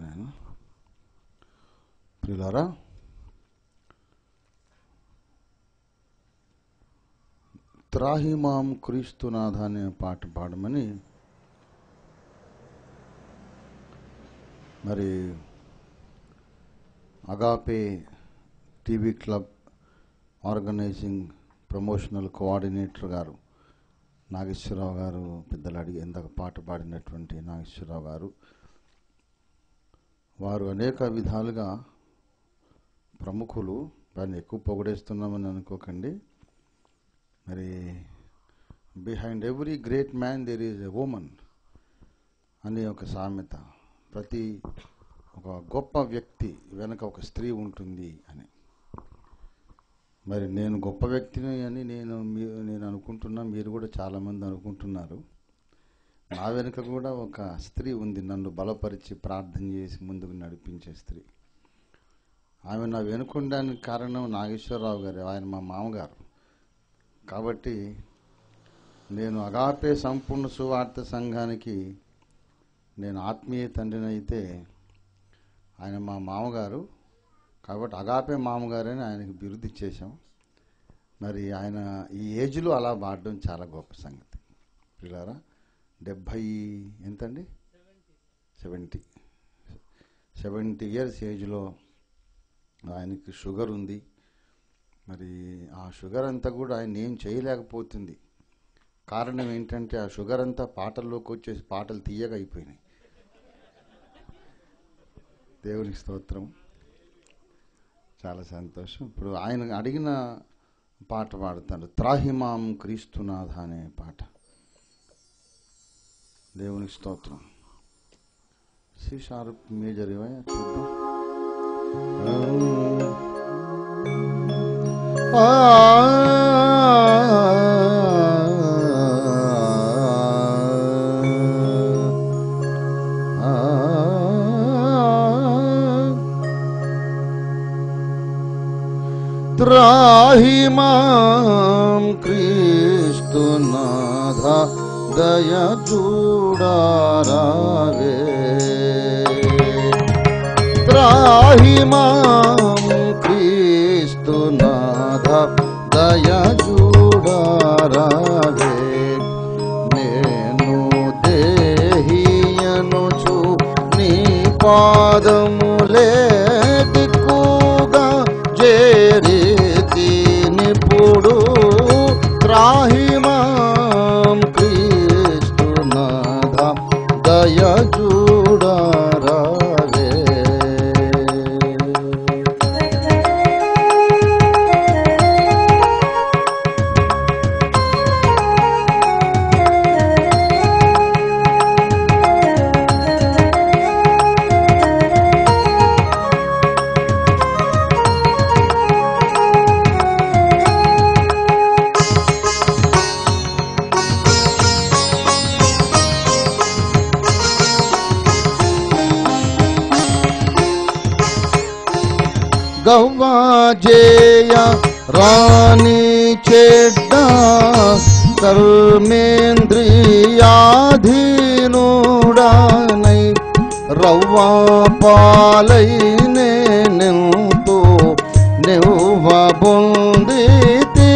నేను ప్రియులారా త్రాహిమాం క్రీస్తునాథ అనే పాట పాడమని మరి Agape TV club organising promotional coordinator గారు నాగేశ్వరరావు గారు పెద్దలు అడిగి ఇందాక పాట పాడినటువంటి నాగేశ్వరరావు గారు వారు అనేక విధాలుగా ప్రముఖులు వారిని ఎక్కువ పొగడేస్తున్నామని అనుకోకండి. మరి behind every great man there is a woman అనే ఒక సామెత. ప్రతి ఒక గొప్ప వ్యక్తి వెనక ఒక స్త్రీ ఉంటుంది అని. మరి నేను గొప్ప వ్యక్తిని అని నేను మీ నేను అనుకుంటున్నా మీరు కూడా చాలామంది అనుకుంటున్నారు. నా వెనుక కూడా ఒక స్త్రీ ఉంది. నన్ను బలపరిచి ప్రార్థన చేసి ముందుకు నడిపించే స్త్రీ. ఆమె నా వెనుకుండడానికి కారణం నాగేశ్వరరావు గారు ఆయన మా మామగారు. కాబట్టి నేను అగాపే సంపూర్ణ సువార్త సంఘానికి నేను ఆత్మీయ తండ్రిని అయితే ఆయన మా మామగారు. కాబట్టి అగాపే మామగారని ఆయనకి బిరుదు ఇచ్చేసాం మరి ఆయన ఈ ఏజ్లో అలా పాడడం చాలా గొప్ప సంగతి. పిల్లారా డెబ్భై ఎంతండి? సెవెంటీ. సెవెంటీ ఇయర్స్ ఏజ్లో ఆయనకి షుగర్ ఉంది. మరి ఆ షుగర్ అంతా కూడా ఆయన ఏం చేయలేకపోతుంది. కారణం ఏంటంటే ఆ షుగర్ అంతా పాటల్లోకి వచ్చేసి పాటలు తీయగా అయిపోయినాయి. దేవునికి స్తోత్రం. చాలా సంతోషం. ఇప్పుడు ఆయన అడిగిన పాట పాడుతారు త్రాహిమాం క్రీస్తునాథ అనే పాట. దేవునికి స్తోత్రం సి షార్ప్ మేజర్ ఇవయ్యా చూద్దాం త్రాహిమాం దయ చూడారావే. త్రాహిమాం క్రీస్తునాథ దయ చూడారావే. నేను దేహియనుచు నీ పాదములే गवाजेय रानी चेड्डा कर्मेन्द्रियाधीनूडानै रौवा पालैने निन्तु निव्व बुन्दिति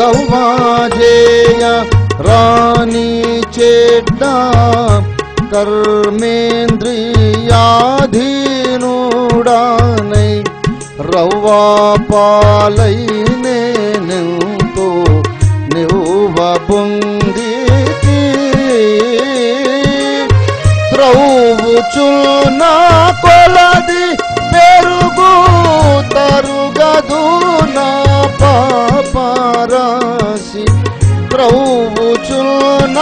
गवाजेय रानी चेड्डा कर्मेन्द्रियाधी రవ్వా పాలై నేనెంతో నువ్వ పొందితి త్రౌవుచున్న కొలది పెరుగు తరుగదు నా పాపరాశి త్రౌవుచున్న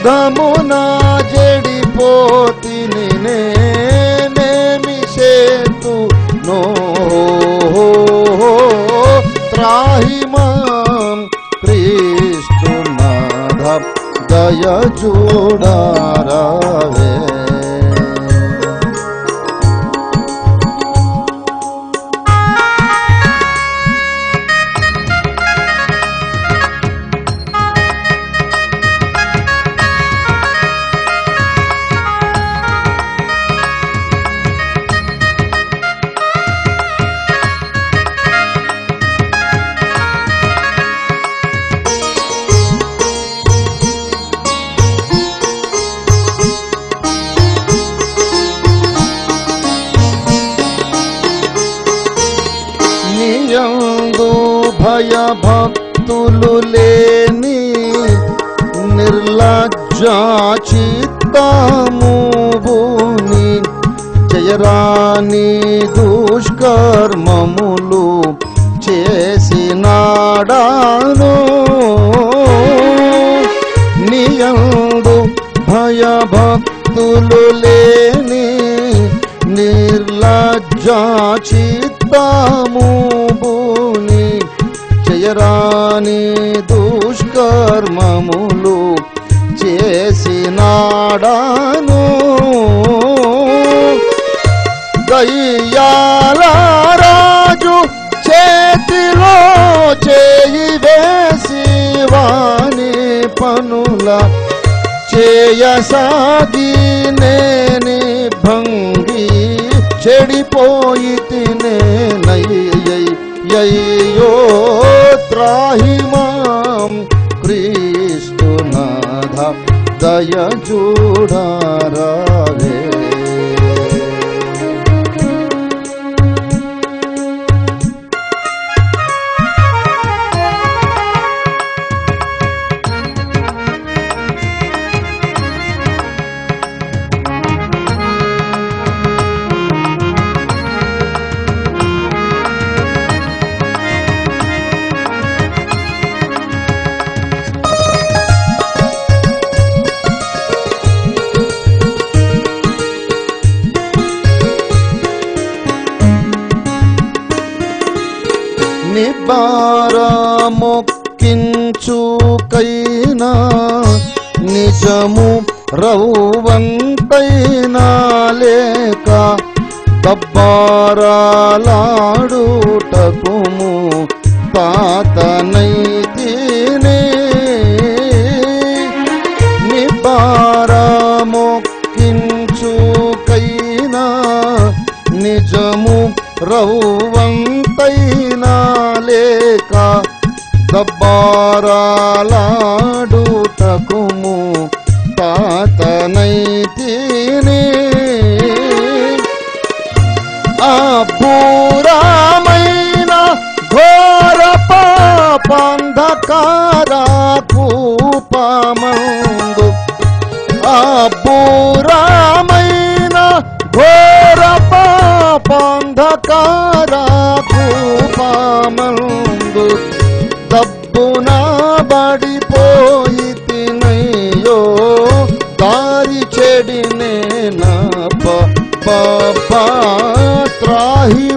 విధమున జడిపోతిని నేనేమి సేతు నో త్రాహిమాం క్రీస్తునాథ దయ చూడారావే భక్తులు లేని నిర్లజ్జా జయరాణి దుష్కర్మములు చేసినాడాను. నియందు భయభక్తులు లేని నిర్లజ్జాచిత్తము చేయరాని దుష్కర్మములు చేసినాడాను. దయ్యాల రాజు చేతిలో చేయి వేసి వాణి పనుల చేయసాగి నేని భంగి చెడిపోయి त्राहि मां क्रीष्टु न धूडारे మొక్కించుకైనా నిజము రౌవంతైనా లేక దబ్బారాలాడుటకుము తాతనైతినే నిబారమొక్కించుకైనా నిజము రౌవంతైనా లేక దబ్బారాలాడుటకుము తాతనైతిని అపూరామైన ఘోర పాపంధకార కూపమందు అపూరామైన ఘోర పాపంధకార త్రాహి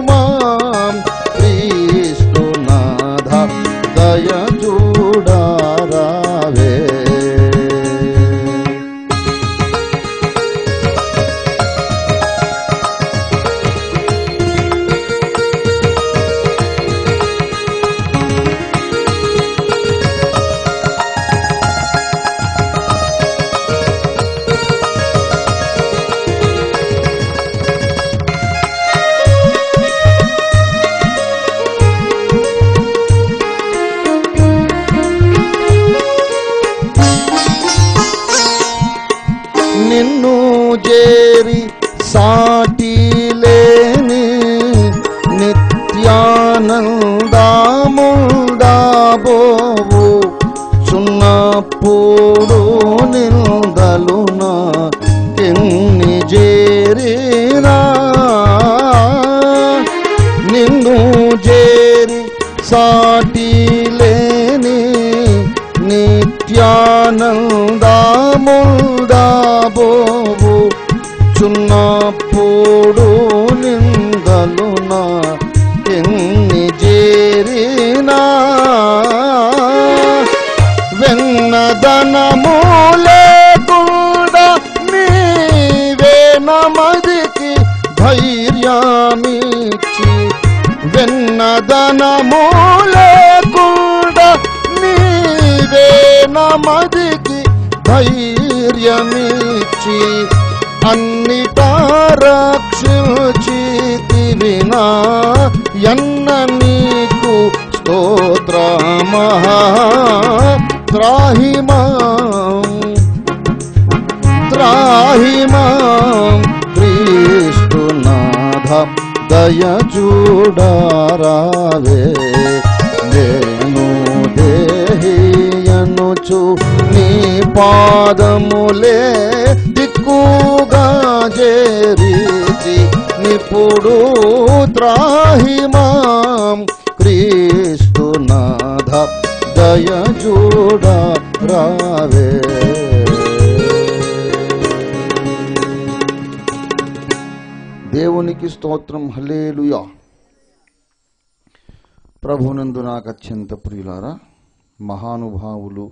చేరినా. వెన్నదనమూలేకుండా నీవే నమదికి ధైర్యామిచ్చి వెన్నదనమూలేకుండా నీవే నమదికి ధైర్యమిచ్చి అన్నిటా రక్షించితివినా ఎన్న నీకు స్తోత్రమహా త్రాహిమాం? త్రాహిమాం? క్రీస్తునాథ దయ చూడారావే. నేను దేహియనుచు నీ పాదములే దిక్కుగా చేరిచి నిపుడు త్రాహిమాం క్రీస్తునాథ దయ చూడ రావే. దేవునికి స్తోత్రం హలేలుయా ప్రభునందు నాకు అత్యంత ప్రియులారా మహానుభావులు